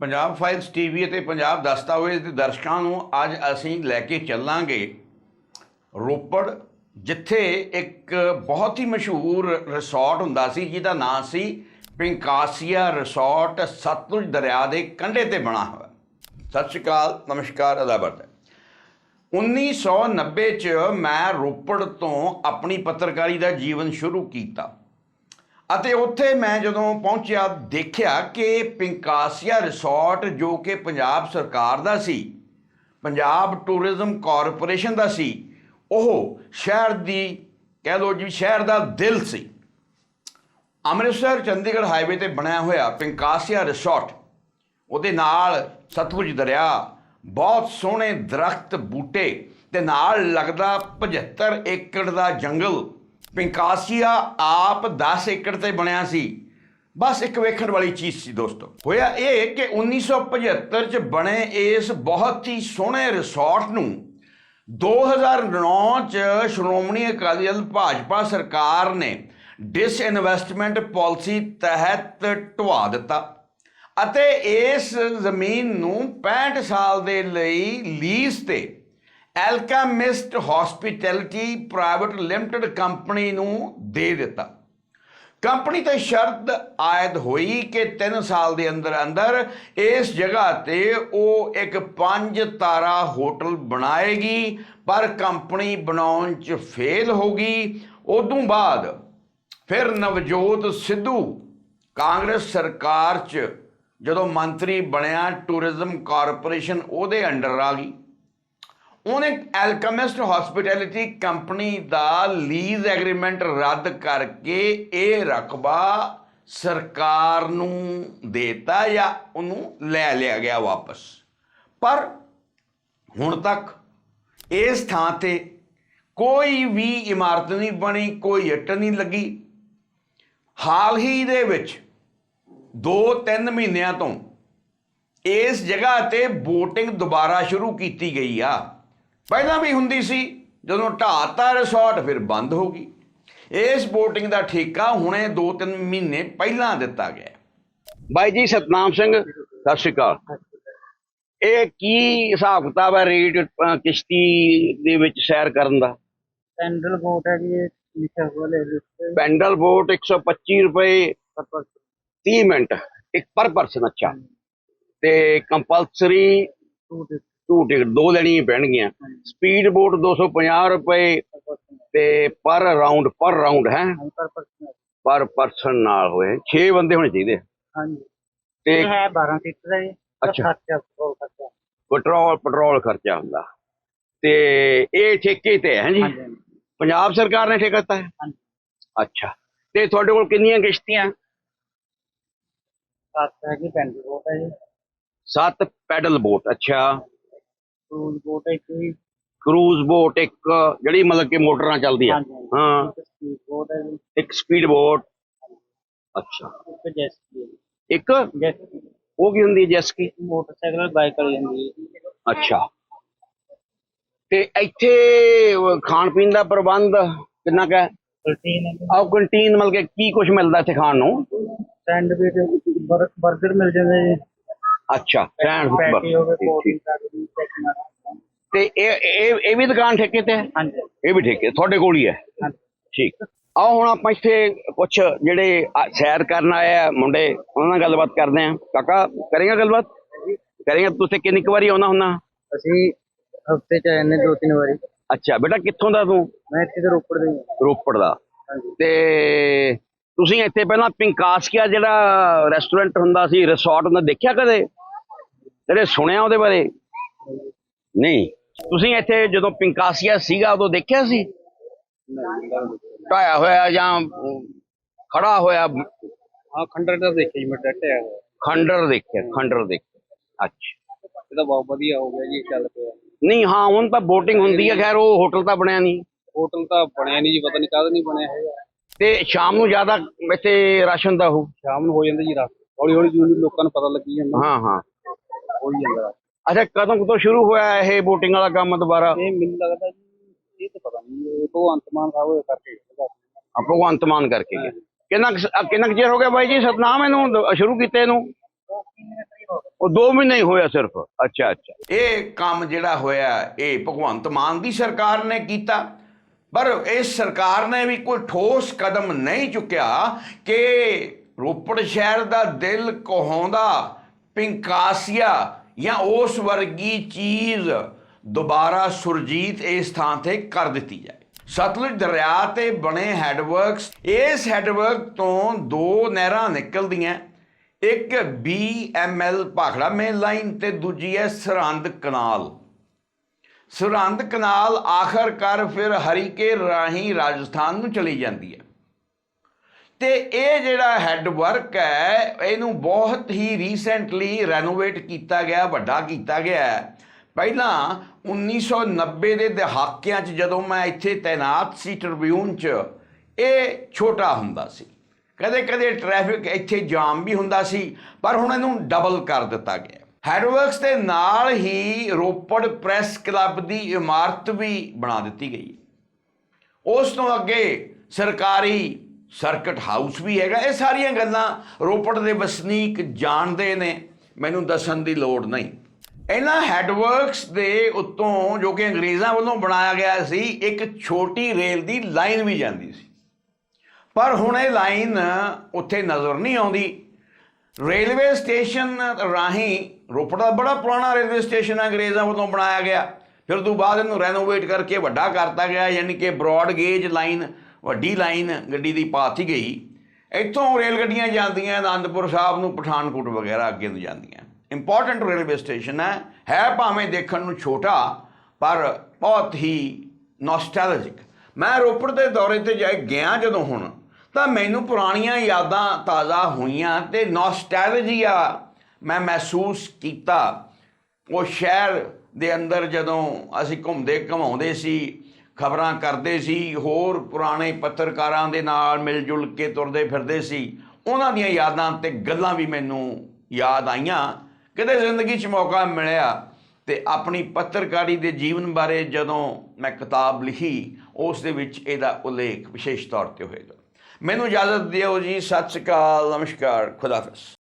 Punjab files TV ਅਤੇ ਪੰਜਾਬ ਦਸਤਾਵੇਜ਼ ਦੇ ਦਰਸ਼ਕਾਂ ਨੂੰ ਅੱਜ ਅਸੀਂ ਲੈ ਕੇ ਚੱਲਾਂਗੇ ਰੋਪੜ, ਜਿੱਥੇ ਇੱਕ ਬਹੁਤ ਹੀ ਮਸ਼ਹੂਰ ਰਿਸੋਰਟ ਹੁੰਦਾ ਸੀ, ਜਿਹਦਾ ਨਾਂ ਸੀ ਪਿੰਕਾਸੀਆ ਰਿਸੋਰਟ, ਸਤਲੁਜ ਦਰਿਆ ਦੇ ਕੰਢੇ ਤੇ ਬਣਾ ਹੋਇਆ। ਸਤਿ ਸ਼੍ਰੀ ਅਕਾਲ, ਨਮਸਕਾਰ, ਅਦਾਬਤ 1990 ਚ ਮੈਂ ਰੋਪੜ ਤੋਂ ਆਪਣੀ ਪੱਤਰਕਾਰੀ ਦਾ ਜੀਵਨ ਸ਼ੁਰੂ ਕੀਤਾ। ਅਤੇ ਉੱਥੇ ਮੈਂ ਜਦੋਂ ਪਹੁੰਚਿਆ, ਦੇਖਿਆ ਕਿ ਪਿੰਕਾਸੀਆ ਰਿਸੋਰਟ ਜੋ ਕਿ ਪੰਜਾਬ ਸਰਕਾਰ ਦਾ ਸੀ, ਪੰਜਾਬ ਟੂਰਿਜ਼ਮ ਕਾਰਪੋਰੇਸ਼ਨ ਦਾ ਸੀ, ਉਹ ਸ਼ਹਿਰ ਦੀ, ਕਹਿ ਲਓ ਜੀ, ਸ਼ਹਿਰ ਦਾ ਦਿਲ ਸੀ। ਅੰਮ੍ਰਿਤਸਰ ਚੰਡੀਗੜ੍ਹ ਹਾਈਵੇ ਤੇ ਬਣਿਆ ਹੋਇਆ ਪਿੰਕਾਸੀਆ ਰਿਸੋਰਟ, ਉਹਦੇ ਨਾਲ ਸਤਲੁਜ ਦਰਿਆ, ਬਹੁਤ ਸੋਹਣੇ ਦਰਖਤ, ਬੂਟੇ ਤੇ ਨਾਲ ਲੱਗਦਾ 75 ਏਕੜ ਦਾ ਜੰਗਲ ਪਿੰਕਾਸੀਆ ਆਪ 10 ਏਕੜ ਤੇ ਬਣਿਆ ਸੀ। ਬਸ ਇੱਕ ਵੇਖਣ ਵਾਲੀ ਚੀਜ਼ ਸੀ ਦੋਸਤੋ। ਹੋਇਆ ਇਹ ਕਿ 1975 ਚ ਬਣੇ ਇਸ ਬਹੁਤ ਹੀ ਸੋਹਣੇ ਰਿਸੋਰਟ ਨੂੰ 2009 ਚ ਸ਼੍ਰੋਮਣੀ ਅਕਾਲੀ ਦਲ ਭਾਜਪਾ ਸਰਕਾਰ ਨੇ ਡਿਸਇਨਵੈਸਟਮੈਂਟ ਪਾਲਿਸੀ ਤਹਿਤ ਢਵਾ ਦਿੱਤਾ ਅਤੇ ਇਸ ਜ਼ਮੀਨ ਨੂੰ 65 ਸਾਲ ਦੇ ਲਈ ਲੀਜ਼ ਤੇ Alchemist hospitality private limited company ਨੂੰ ਦੇ ਦਿੱਤਾ। ਕੰਪਨੀ ਤੇ ਸ਼ਰਤ ਆਇਦ ਹੋਈ ਕਿ 3 ਸਾਲ ਦੇ ਅੰਦਰ ਅੰਦਰ ਇਸ ਜਗ੍ਹਾ ਤੇ ਉਹ ਇੱਕ ਪੰਜ ਤਾਰਾ ਹੋਟਲ ਬਣਾਏਗੀ, ਪਰ ਕੰਪਨੀ ਬਣਾਉਣ 'ਚ ਫੇਲ ਹੋ ਗਈ। ਉਦੋਂ ਬਾਅਦ ਫਿਰ ਨਵਜੋਤ ਸਿੱਧੂ ਕਾਂਗਰਸ ਸਰਕਾਰ 'ਚ ਜਦੋਂ ਮੰਤਰੀ ਬਣਿਆ, ਟੂਰਿਜ਼ਮ ਕਾਰਪੋਰੇਸ਼ਨ ਉਹਦੇ ਅੰਡਰ ਆ ਗਈ। ਉਹਨੇ ਐਲਕਮਿਸਟ ਹਸਪਿਟੈਲਿਟੀ ਕੰਪਨੀ ਦਾ ਲੀਜ਼ ਐਗਰੀਮੈਂਟ ਰੱਦ ਕਰਕੇ ਇਹ ਰਕਬਾ ਸਰਕਾਰ ਨੂੰ ਦੇਤਾ ਜਾਂ ਉਹਨੂੰ ਲੈ ਲਿਆ ਗਿਆ ਵਾਪਸ। ਪਰ ਹੁਣ ਤੱਕ ਇਸ ਥਾਂ ਤੇ ਕੋਈ ਵੀ ਇਮਾਰਤ ਨਹੀਂ ਬਣੀ, ਕੋਈ ਇੱਟ ਨਹੀਂ ਲੱਗੀ। ਹਾਲ ਹੀ ਦੇ ਵਿੱਚ 2-3 ਮਹੀਨਿਆਂ ਤੋਂ ਇਸ ਜਗ੍ਹਾ ਤੇ VOTING ਦੁਬਾਰਾ ਸ਼ੁਰੂ ਕੀਤੀ ਗਈ ਆ। ਪਹਿਲਾਂ ਵੀ ਹੁੰਦੀ ਸੀ ਜਦੋਂ ਢਾਤਾ ਰਿਸੋਰਟ ਫਿਰ ਬੰਦ ਹੋ ਗਈ। ਇਸ ਬੋਟਿੰਗ ਦਾ ਠੇਕਾ ਹੁਣੇ 2-3 ਮਹੀਨੇ ਪਹਿਲਾਂ ਦਿੱਤਾ ਗਿਆ। ਬਾਈ ਜੀ ਸਤਨਾਮ ਸਿੰਘ ਸਤਿ ਸ਼੍ਰੀ ਅਕਾਲ। ਇਹ ਕੀ ਹਿਸਾਬ ਕਿਤਾਬ ਹੈ ਰੇਟ ਕਿਸ਼ਤੀ ਦੇ ਵਿੱਚ ਸੈਰ ਕਰਨ ਦਾ? ਪੈਂਡਲ ਬੋਟ ਹੈ ਜੀ ਲਿਖਿਆ ਹੋਇਆ ਹੈ ਪੈਂਡਲ ਬੋਟ 125 ਰੁਪਏ 30 ਮਿੰਟ ਇੱਕ ਪਰ ਪਰਸਨ ਅੱਛਾ। ਤੇ ਕੰਪਲਸਰੀ ਟੂ ਟਿਕਟ ਦੋ ਲੈਣੀਆਂ ਪੈਣਗੀਆਂ। ਸਪੀਡ ਬੋਟ 250 ਰੁਪਏ ਤੇ ਪਰ ਰਾਉਂਡ ਪਰ ਰਾਉਂਡ ਹੈ। ਪਰ ਪਰਸਨ ਨਾਲ। ਹੋਏ। 6 ਬੰਦੇ ਹੋਣੇ ਚਾਹੀਦੇ। ਹਾਂਜੀ। ਤੇ ਹੈ 12 ਸੀਟਰ ਹੈ। ਅੱਛਾ। ਪੈਟਰੋਲ ਪੈਟਰੋਲ ਖਰਚਾ। ਹੁੰਦਾ। ਤੇ ਇਹ ਠੇਕੇ ਤੇ ਹੈ ਜੀ। ਪੰਜਾਬ ਸਰਕਾਰ ਨੇ ਠੇਕਾ ਦਿੱਤਾ ਹੈ। ਅੱਛਾ। ਤੇ ਤੁਹਾਡੇ ਕੋਲ ਕਿੰਨੀਆਂ ਕਿਸ਼ਤੀਆਂ? ਸੱਤ ਹੈਗੀ ਪੈਡਲ ਬੋਟ ਹੈ ਜੀ। ਸੱਤ ਪੈਡਲ ਬੋਟ ਅੱਛਾ। ਕਰੂਜ਼ ਬੋਟ ਇੱਕ ਕਰੂਜ਼ ਬੋਟ ਇੱਕ ਜਿਹੜੀ ਮਤਲਬ ਕਿ ਮੋਟਰ ਨਾਲ ਚੱਲਦੀ ਆ ਹਾਂ। ਇੱਕ ਸਪੀਡ ਬੋਟ ਅੱਛਾ। ਇੱਕ ਉਹ ਕੀ ਹੁੰਦੀ ਹੈ ਜੈਸਕੀ ਮੋਟਰਸਾਈਕਲ ਬਾਈਕ ਵਾਲੀ ਹੁੰਦੀ ਅੱਛਾ। ਤੇ ਇੱਥੇ ਖਾਣ ਪੀਣ ਦਾ ਪ੍ਰਬੰਧ ਕਿੰਨਾ ਕੁ ਹੈ? ਪ੍ਰੋਟੀਨ ਕੰਟੀਨ ਮਤਲਬ ਕਿ ਕੀ ਕੁਝ ਮਿਲਦਾ ਇੱਥੇ ਖਾਣ ਨੂੰ? ਸੈਂਡਵਿਚ ਬਰਗਰ ਮਿਲ ਜਾਂਦਾ ਅੱਛਾ ਰਹਿਣ ਪੈਟੀ ਹੋਵੇ ਤੇ ਇਹ ਇਹ ਵੀ ਦੁਕਾਨ ਠੇਕੇ ਤੇ ਹਾਂਜੀ। ਇਹ ਵੀ ਠੇਕੇ ਤੁਹਾਡੇ ਕੋਲ ਹੀ ਹੈ? ਠੀਕ। ਆਓ ਹੁਣ ਆਪਾਂ ਇੱਥੇ ਕੁਝ ਜਿਹੜੇ ਆ- ਸੈਰ ਕਰਨ ਆਏ ਆ ਮੁੰਡੇ ਉਹਨਾਂ ਨਾਲ ਗੱਲਬਾਤ ਕਰਦੇ ਆ ਕਾਕਾ ਕਰੇਗਾ ਗੱਲਬਾਤ? ਕਰੇਗਾ ਤੁਸੀਂ ਕਿੰਨੀ ਕੁ ਵਾਰੀ ਆਉਣਾ ਹੁੰਦਾ? ਅਸੀਂ ਹਫ਼ਤੇ ਚ ਆਨੇ ਦੋ ਤਿੰਨ ਵਾਰੀ। ਅੱਛਾ ਬੇਟਾ ਕਿੱਥੋਂ ਦਾ ਤੂੰ? ਮੈਂ ਇੱਥੇ ਤੇ ਰੋਪੜ ਦੇ ਰੋਪੜ ਦਾ। ਤੇ ਤੁਸੀਂ ਇੱਥੇ ਪਹਿਲਾਂ ਪਿੰਕਾਸਕੀਆ ਜਿਹੜਾ ਰੈਸਟੋਰੈਂਟ ਹੁੰਦਾ ਸੀ ਰਿਸੋਰਟ ਹੁੰਦਾ ਦੇਖਿਆ ਕਦੇ? ਜਿਹੜੇ ਸੁਣਿਆ ਉਹਦੇ ਬਾਰੇ? ਨਹੀਂ। ਤੁਸੀਂ ਇੱਥੇ ਜਦੋਂ ਪਿੰਕਾਸੀਆ ਸੀਗਾ ਉਦੋਂ ਦੇਖਿਆ ਸੀ? ਢਾਇਆ ਹੋਇਆ ਜਾਂ ਖੜਾ ਹੋਇਆ? ਹਾਂ ਖੰਡਰ ਦਾ ਦੇਖਿਆ ਜੀ ਮੈਂ ਡਟਿਆ ਹੋਇਆ ਖੰਡਰ ਦੇਖਿਆ ਖੰਡਰ ਦੇਖਿਆ। ਅੱਛਾ। ਇਹ ਤਾਂ ਬਹੁਤ ਵਧੀਆ ਹੋ ਗਿਆ ਜੀ ਚੱਲ ਪਿਆ। ਨਹੀਂ ਹਾਂ ਹੁਣ ਤਾਂ ਬੋਟਿੰਗ ਹੁੰਦੀ ਹੈ ਖੈਰ ਉਹ ਹੋਟਲ ਤਾਂ ਬਣਿਆ ਨਹੀਂ। ਹੋਟਲ ਤਾਂ ਬਣਿਆ ਨਹੀਂ ਜੀ ਪਤਾ ਨਹੀਂ ਕਾਹਦਾ ਨਹੀਂ ਬਣਿਆ ਹੈਗਾ ਤੇ ਸ਼ਾਮ ਨੂੰ ਜ਼ਿਆਦਾ ਇੱਥੇ ਰਸ਼ ਹੁੰਦਾ ਉਹ ਸ਼ਾਮ ਨੂੰ ਹੋ ਜਾਂਦਾ ਜੀ ਰਾਤ ਹੌਲੀ ਹੌਲੀ ਜਿਉਂ ਲੋਕਾਂ ਨੂੰ ਪਤਾ ਲੱਗੀ ਜਾਂਦਾ। ਹਾਂ ਹਾਂ। ਹੋ ਹੀ ਜਾਂਦਾ ਅੱਛਾ ਕਦੋਂ ਕਦੋਂ ਸ਼ੁਰੂ ਹੋਇਆ ਇਹ ਬੋਟਿੰਗ ਵਾਲਾ ਕੰਮ ਦੁਬਾਰਾ? ਇਹ ਮੈਨੂੰ ਲੱਗਦਾ ਜੀ ਇਹ ਤਾਂ ਪਤਾ ਨਹੀਂ ਇਹ ਤੋਂ ਅੰਤਮਾਨ ਸਾਹਿਬ ਹੋਇਆ ਕਰਕੇ ਆ ਭਗਵੰਤ ਮਾਨ ਕਰਕੇ। ਕਿੰਨਾ ਕੁ ਸ- ਅ, ਕਿੰਨਾ ਕੁ ਚਿਰ ਹੋ ਗਿਆ ਬਾਈ ਜੀ ਸਤਨਾਮ ਇਹਨੂੰ ਦ- ਸ਼ੁਰੂ ਕੀਤੇ ਇਹਨੂੰ ਉਹ 2 ਮਹੀਨੇ ਹੀ ਹੋਇਆ ਸਿਰਫ। ਅੱਛਾ ਅੱਛਾ। ਇਹ ਕੰਮ ਜਿਹੜਾ ਹੋਇਆ ਇਹ ਭਗਵੰਤ ਮਾਨ ਦੀ ਸਰਕਾਰ ਨੇ ਕੀਤਾ। ਪਰ ਇਸ ਸਰਕਾਰ ਨੇ ਵੀ ਕੋਈ ਠੋਸ ਕਦਮ ਨਹੀਂ ਚੁੱਕਿਆ ਕਿ ਰੋਪੜ ਸ਼ਹਿਰ ਦਾ ਦਿਲ ਕਹਾਉਂਦਾ ਪਿੰਕਾਸੀਆ ਜਾਂ ਉਸ ਵਰਗੀ ਚੀਜ਼ ਦੁਬਾਰਾ ਸੁਰਜੀਤ ਇਸ ਥਾਂ ਤੇ ਕਰ ਦਿੱਤੀ ਜਾਏ। ਸਤਲੁਜ ਦਰਿਆ ਤੇ ਬਣੇ ਹੈਡਵਰਕਸ, ਇਸ ਹੈਡਵਰਕ ਤੋਂ ਦੋ ਨਹਿਰਾਂ ਨਿਕਲਦੀਆਂ ਇੱਕ BML ਭਾਖੜਾ ਮੇਨ ਲਾਈਨ ਤੇ ਦੂਜੀ ਹੈ ਸਰਹੰਦ ਕਨਾਲ। ਸਰਹੰਦ ਕਨਾਲ ਆਖਰਕਾਰ ਫਿਰ ਹਰੀਕੇ ਰਾਹੀਂ ਰਾਜਸਥਾਨ ਨੂੰ ਚਲੀ ਜਾਂਦੀ ਹੈ ਤੇ ਇਹ ਜਿਹੜਾ ਹੈੱਡ ਵਰਕ ਹੈ, ਇਹਨੂੰ ਬਹੁਤ ਹੀ ਰੀਸੈਂਟਲੀ ਰੈਨੋਵੇਟ ਕੀਤਾ ਗਿਆ, ਵੱਡਾ ਕੀਤਾ ਗਿਆ ਹੈ। ਪਹਿਲਾਂ 1990 ਦੇ ਦਹਾਕਿਆਂ 'ਚ ਜਦੋਂ ਮੈਂ ਇੱਥੇ ਤਾਇਨਾਤ ਸੀ ਟ੍ਰਿਬਿਊਨ 'ਚ, ਇਹ ਛੋਟਾ ਹੁੰਦਾ ਸੀ। ਕਦੇ ਕਦੇ ਟ੍ਰੈਫਿਕ ਇੱਥੇ ਜਾਮ ਵੀ ਹੁੰਦਾ ਸੀ, ਪਰ ਹੁਣ ਇਹਨੂੰ ਡਬਲ ਕਰ ਦਿੱਤਾ ਗਿਆ। ਹੈਡਵਰਕਸ ਦੇ ਨਾਲ ਹੀ ਰੋਪੜ ਪ੍ਰੈਸ ਕਲੱਬ ਦੀ ਇਮਾਰਤ ਵੀ ਬਣਾ ਦਿੱਤੀ ਗਈ ਉਸ ਤੋਂ ਅੱਗੇ ਸਰਕਾਰੀ ਸਰਕਟ ਹਾਊਸ ਵੀ ਹੈਗਾ। ਇਹ ਸਾਰੀਆਂ ਗੱਲਾਂ ਰੋਪੜ ਦੇ ਵਸਨੀਕ ਜਾਣਦੇ ਨੇ। ਮੈਨੂੰ ਦੱਸਣ ਦੀ ਲੋੜ ਨਹੀਂ। ਇਹਨਾਂ ਹੈਡਵਰਕਸ ਦੇ ਉੱਤੋਂ ਜੋ ਕਿ ਅੰਗਰੇਜ਼ਾਂ ਵੱਲੋਂ ਬਣਾਇਆ ਗਿਆ ਸੀ, ਇੱਕ ਛੋਟੀ ਰੇਲ ਦੀ ਲਾਈਨ ਵੀ ਜਾਂਦੀ ਸੀ। ਪਰ ਹੁਣ ਇਹ ਲਾਈਨ ਉੱਥੇ ਨਜ਼ਰ ਨਹੀਂ ਆਉਂਦੀ। ਰੇਲਵੇ ਸਟੇਸ਼ਨ ਰਾਹੀਂ ਰੋਪੜ ਦਾ ਬੜਾ ਪੁਰਾਣਾ ਰੇਲਵੇ ਸਟੇਸ਼ਨ ਅੰਗਰੇਜ਼ਾਂ ਵੱਲੋਂ ਬਣਾਇਆ ਗਿਆ। ਫਿਰ ਤੋਂ ਬਾਅਦ ਇਹਨੂੰ ਰੈਨੋਵੇਟ ਕਰਕੇ ਵੱਡਾ ਕਰਤਾ ਗਿਆ, ਯਾਨੀ ਕਿ ਬ੍ਰੌਡ ਗੇਜ ਲਾਈਨ ਵੱਡੀ ਲਾਈਨ ਗੱਡੀ ਦੀ ਪਾਤੀ ਗਈ। ਇੱਥੋਂ ਰੇਲ ਗੱਡੀਆਂ ਜਾਂਦੀਆਂ ਆਨੰਦਪੁਰ ਸਾਹਿਬ ਨੂੰ ਪਠਾਨਕੋਟ ਵਗੈਰਾ ਅੱਗੇ ਨੂੰ ਜਾਂਦੀਆਂ। ਇੰਪੋਰਟੈਂਟ ਰੇਲਵੇ ਸਟੇਸ਼ਨ ਹੈ। ਹੈ ਭਾਵੇਂ ਦੇਖਣ ਨੂੰ ਛੋਟਾ, ਪਰ ਬਹੁਤ ਹੀ ਨੋਸਟੈਲਜਿਕ ਮੈਂ ਰੋਪੜ ਦੇ ਦੌਰੇ ਤੇ ਜਾ ਗਿਆ ਜਦੋਂ ਹੁਣ, ਤਾਂ ਮੈਨੂੰ ਪੁਰਾਣੀਆਂ ਯਾਦਾਂ ਤਾਜ਼ਾ ਹੋਈਆਂ ਤੇ ਨੋਸਟੈਲਜੀਆ ਮੈਂ ਮਹਿਸੂਸ ਕੀਤਾ। ਉਹ ਸ਼ਹਿਰ ਦੇ ਅੰਦਰ ਜਦੋਂ ਅਸੀਂ ਘੁੰਮਦੇ ਘਮਾਉਂਦੇ ਸੀ ਖਬਰਾਂ ਕਰਦੇ ਸੀ, ਹੋਰ ਪੁਰਾਣੇ ਪੱਤਰਕਾਰਾਂ ਦੇ ਨਾਲ ਮਿਲ ਜੁਲ ਕੇ ਤੁਰਦੇ ਫਿਰਦੇ ਸੀ। ਉਹਨਾਂ ਦੀਆਂ ਯਾਦਾਂ ਤੇ ਗੱਲਾਂ ਵੀ ਮੈਨੂੰ ਯਾਦ ਆਈਆਂ। ਕਿਤੇ ਜ਼ਿੰਦਗੀ 'ਚ ਮੌਕਾ ਮਿਲਿਆ ਤੇ ਆਪਣੀ ਪੱਤਰਕਾਰੀ ਦੇ ਜੀਵਨ ਬਾਰੇ ਜਦੋਂ ਮੈਂ ਕਿਤਾਬ ਲਿਖੀ, ਉਸ ਦੇ ਵਿੱਚ ਇਹਦਾ ਉਲੇਖ ਵਿਸ਼ੇਸ਼ ਤੌਰ ਤੇ ਹੋਏਗਾ। ਮੈਨੂੰ ਇਜਾਜ਼ਤ ਦਿਓ ਜੀ। ਸਤਿ ਸ਼੍ਰੀ ਅਕਾਲ। ਨਮਸਕਾਰ। ਖੁਦਾਫਿਜ਼